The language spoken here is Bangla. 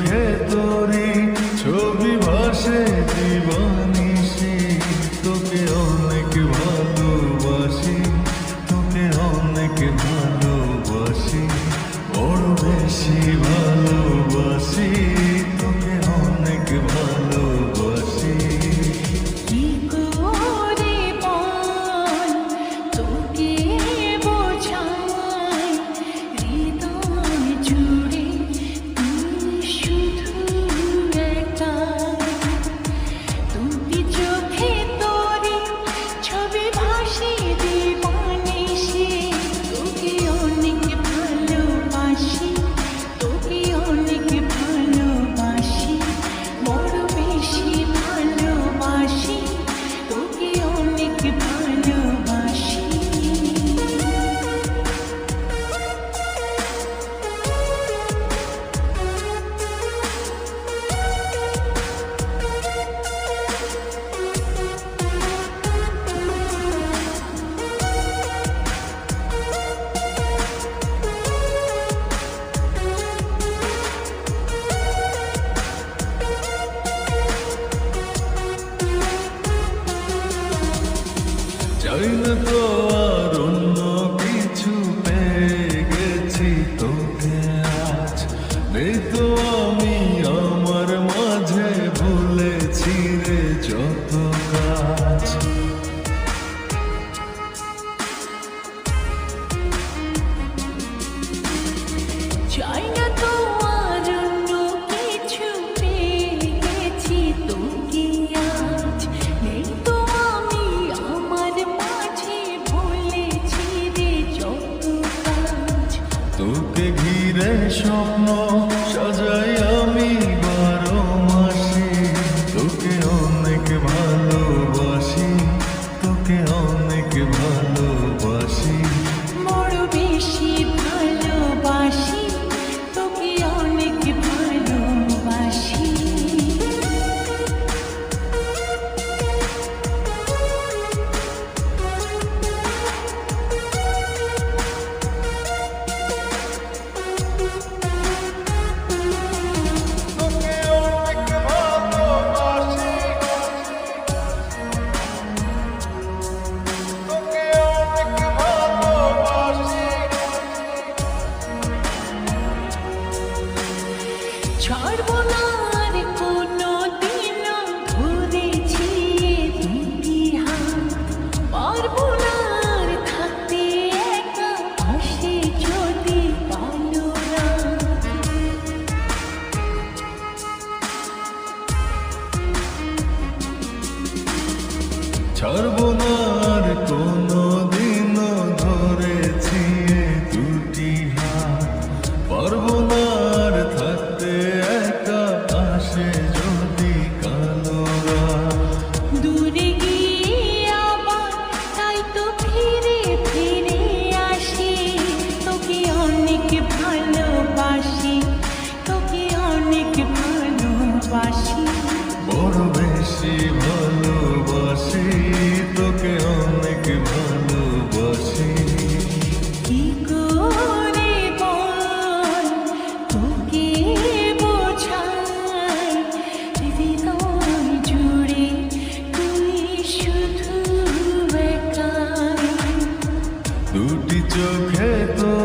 চোখে ছবি ভাসে জীবনে। The doğan অনেক ভালো সর্বনার কোনো দিন ঘুরেছি দুটি হাত। পারব না থাকতে একা পাশে যদি দিন ধরেছি দুটি হাত। পারব না চোখে তো